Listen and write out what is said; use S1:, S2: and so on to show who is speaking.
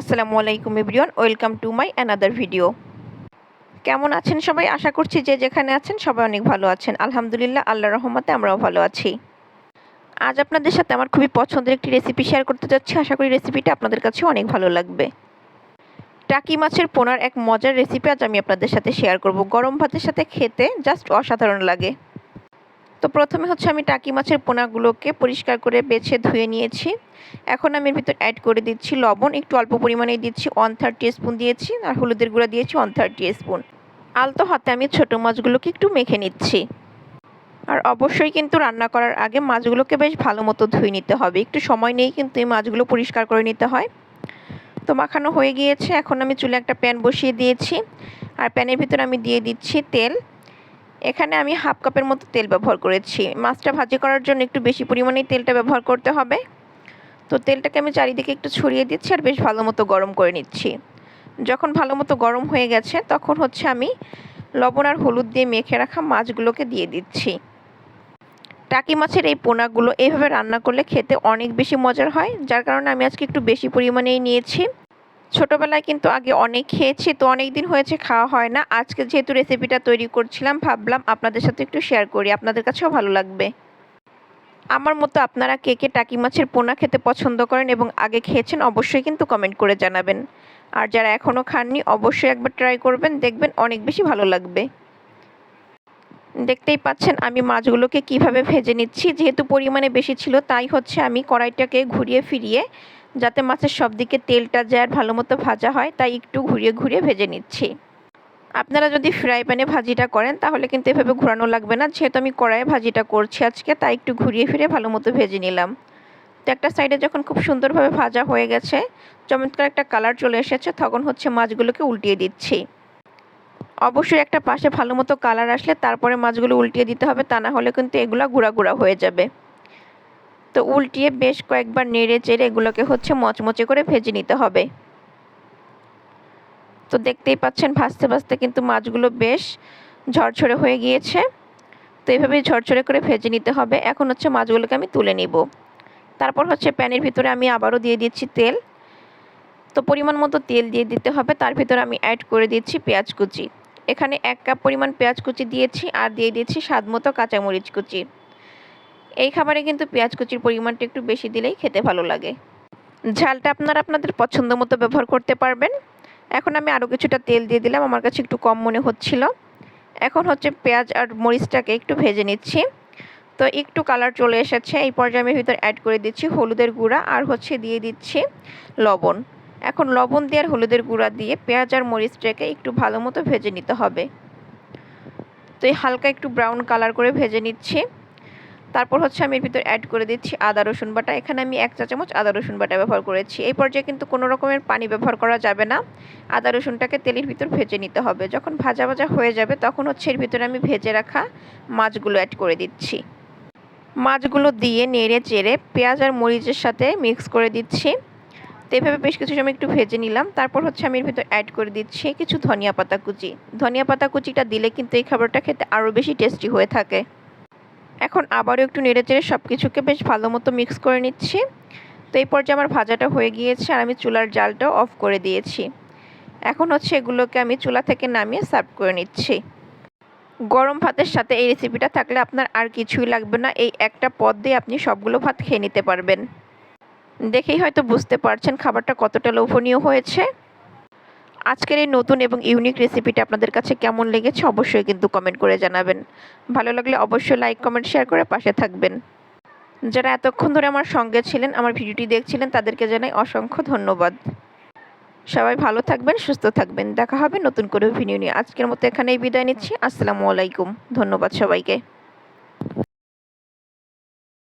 S1: আসসালামু আলাইকুম everyone, welcome to my another video. কেমন আছেন সবাই? আশা করছি যে যেখানে আছেন সবাই অনেক ভালো আছেন। আলহামদুলিল্লাহ আল্লাহ রহমতে আমরাও ভালো আছি। আজ আপনাদের সাথে আমার খুবই পছন্দের একটি রেসিপি শেয়ার করতে যাচ্ছি। আশা করি রেসিপিটা আপনাদের কাছে অনেক ভালো লাগবে। টাকি মাছের পোনার এক মজার রেসিপি আজ আমি আপনাদের সাথে শেয়ার করব। গরম ভাতের সাথে খেতে জাস্ট অসাধারণ লাগে। তো প্রথমে হচ্ছে আমি টাকি মাছের পোনাগুলোকে পরিষ্কার করে বেছে ধুয়ে নিয়েছি। এখন আমি এর ভিতর অ্যাড করে দিচ্ছি লবণ, একটু অল্প পরিমাণে দিচ্ছি ওয়ান থার্ড স্পুন দিয়েছি, আর হলুদের গুঁড়া দিয়েছি ওয়ান থার্ড স্পুন আলতো হাতে আমি ছোটো মাছগুলোকে একটু মেখে নিচ্ছি। আর অবশ্যই কিন্তু রান্না করার আগে মাছগুলোকে বেশ ভালো মতো ধুয়ে নিতে হবে। একটু সময় নেই কিন্তু এই মাছগুলো পরিষ্কার করে নিতে হয়। তো মাখানো হয়ে গিয়েছে। এখন আমি চুলে একটা প্যান বসিয়ে দিয়েছি। আর প্যানের ভিতরে আমি দিয়ে দিচ্ছি তেল। এখানে আমি হাফ কাপের মতো তেল ব্যবহার করেছি। মাছটা ভাজি করার জন্য একটু বেশি পরিমাণেই তেলটা ব্যবহার করতে হবে। তো তেলটাকে আমি চারিদিকে একটু ছড়িয়ে দিচ্ছি আর বেশ ভালো মতো গরম করে নিচ্ছি। যখন ভালো মতো গরম হয়ে গেছে, তখন হচ্ছে আমি লবণ আর হলুদ দিয়ে মেখে রাখা মাছগুলোকে দিয়ে দিচ্ছি। টাকি মাছের এই পোনাগুলো এইভাবে রান্না করলে খেতে অনেক বেশি মজার হয়। যার কারণে আমি আজকে একটু বেশি পরিমাণেই নিয়েছি। ছোটোবেলায় কিন্তু আগে অনেক খেয়েছি, তো অনেক দিন হয়েছে খাওয়া হয় না। আজকে যেহেতু রেসিপিটা তৈরি করছিলাম, ভাবলাম আপনাদের সাথে একটু শেয়ার করি, আপনাদের কাছেও ভালো লাগবে। আমার মতো আপনারা কে কে টাকি মাছের পোনা খেতে পছন্দ করেন এবং আগে খেয়েছেন, অবশ্যই কিন্তু কমেন্ট করে জানাবেন। আর যারা এখনও খাননি, অবশ্যই একবার ট্রাই করবেন, দেখবেন অনেক বেশি ভালো লাগবে। দেখতেই পাচ্ছেন আমি মাছগুলোকে কীভাবে ভেজে নিচ্ছি, যেহেতু পরিমাণে বেশি ছিল, তাই হচ্ছে আমি কড়াইটাকে ঘুরিয়ে ফিরিয়ে যাতে মাছের সব দিকে তেলটা যায় ভালো মতো ভাজা হয়, তাই একটু ঘুরিয়ে ঘুরিয়ে ভেজে নিচ্ছি। আপনারা যদি ফ্রাই প্যানে ভাজিটা করেন, তাহলে কিন্তু এভাবে ঘোরানো লাগবে না। যেহেতু আমি কড়াইয়ে ভাজিটা করছি আজকে, তাই একটু ঘুরিয়ে ফিরে ভালো মতো ভেজে নিলাম। তো একটা সাইডে যখন খুব সুন্দরভাবে ভাজা হয়ে গেছে, চমৎকার একটা কালার চলে এসেছে, তখন হচ্ছে মাছগুলোকে উল্টিয়ে দিচ্ছি। অবশ্যই একটা পাশে ভালো মতো কালার আসলে তারপরে মাছগুলো উল্টিয়ে দিতে হবে, তা না হলে কিন্তু এগুলো গুঁড়া গুঁড়া হয়ে যাবে। তো উল্টিয়ে বেশ কয়েকবার নেড়ে চেড়ে এগুলোকে হচ্ছে মচমচে করে ভেজে নিতে হবে। তো দেখতেই পাচ্ছেন ভাজতে ভাজতে কিন্তু মাছগুলো বেশ ঝরঝরে হয়ে গিয়েছে। তো এইভাবে ঝরঝরে করে ভেজে নিতে হবে। এখন হচ্ছে মাছগুলোকে আমি তুলে নিব। তারপর হচ্ছে প্যানের ভিতরে আমি আবারও দিয়ে দিচ্ছি তেল। তো পরিমাণ মতো তেল দিয়ে দিতে হবে। তার ভিতরে আমি অ্যাড করে দিচ্ছি পেঁয়াজ কুচি। এখানে এক কাপ পরিমাণ পেঁয়াজ কুচি দিয়েছি আর দিয়ে দিচ্ছি স্বাদ মতো কাঁচামরিচ কুচি। এই খাবারে কিন্তু পেঁয়াজ কুচির পরিমাণটা একটু বেশি দিলেই খেতে ভালো লাগে। ঝালটা আপনারা আপনাদের পছন্দ মতো ব্যবহার করতে পারবেন। এখন আমি আরও কিছুটা তেল দিয়ে দিলাম, আমার কাছে একটু কম মনে হচ্ছিল। এখন হচ্ছে পেঁয়াজ আর মরিচটাকে একটু ভেজে নিচ্ছি। তো একটু কালার চলে এসেছে, এই পর্যায়ে আমি ভিতর অ্যাড করে দিচ্ছি হলুদের গুঁড়া আর হচ্ছে দিয়ে দিচ্ছি লবণ। এখন লবণ দিয়ে আর হলুদের গুঁড়া দিয়ে পেঁয়াজ আর মরিচটাকে একটু ভালো মতো ভেজে নিতে হবে। তো এই হালকা একটু ব্রাউন কালার করে ভেজে নিচ্ছি। তারপর হচ্ছে আমি এর ভিতর অ্যাড করে দিচ্ছি আদা, রসুন বাটা। এখানে আমি এক চা চামচ আদা, রসুন বাটা ব্যবহার করেছি। এই পর্যায়ে কিন্তু কোনো রকমের পানি ব্যবহার করা যাবে না। আদা, রসুনটাকে তেলের ভিতর ভেজে নিতে হবে। যখন ভাজা ভাজা হয়ে যাবে তখন হচ্ছে এর ভিতরে আমি ভেজে রাখা মাছগুলো অ্যাড করে দিচ্ছি। মাছগুলো দিয়ে নেড়ে চেড়ে পেঁয়াজ আর মরিচের সাথে মিক্স করে দিচ্ছি। তো এভাবে বেশ কিছু সময় একটু ভেজে নিলাম। তারপর হচ্ছে আমি এর ভিতর অ্যাড করে দিচ্ছি কিছু ধনিয়া পাতা কুচি। ধনিয়া পাতা কুচিটা দিলে কিন্তু এই খাবারটা খেতে আরও বেশি টেস্টি হয়ে থাকে। এখন আবারও একটু নেড়ে চেড়ে সব কিছুকে বেশ ভালো মতো মিক্স করে নিচ্ছি। তো এই পর্যায়ে আমার ভাজাটা হয়ে গিয়েছে আর আমি চুলার জালটাও অফ করে দিয়েছি। এখন হচ্ছে এগুলোকে আমি চুলা থেকে নামিয়ে সার্ভ করে নিচ্ছি। গরম ভাতের সাথে এই রেসিপিটা থাকলে আপনার আর কিছুই লাগবে না। এই একটা পদ দিয়ে আপনি সবগুলো ভাত খেয়ে নিতে পারবেন। দেখেই হয়তো বুঝতে পারছেন খাবারটা কতটা লোভনীয় হয়েছে। আজকের এই নতুন এবং ইউনিক রেসিপিটা আপনাদের কাছে কেমন লেগেছে অবশ্যই কিন্তু কমেন্ট করে জানাবেন। ভালো লাগলে অবশ্যই লাইক কমেন্ট শেয়ার করে পাশে থাকবেন। যারা এতক্ষণ ধরে আমার সঙ্গে ছিলেন, আমার ভিডিওটি দেখছিলেন, তাদেরকে জানাই অসংখ্য ধন্যবাদ। সবাই ভালো থাকবেন, সুস্থ থাকবেন। দেখা হবে নতুন করে ভিডিও নিয়ে। আজকের মতো এখানেই বিদায় নিচ্ছি। আসসালামু আলাইকুম। ধন্যবাদ সবাইকে।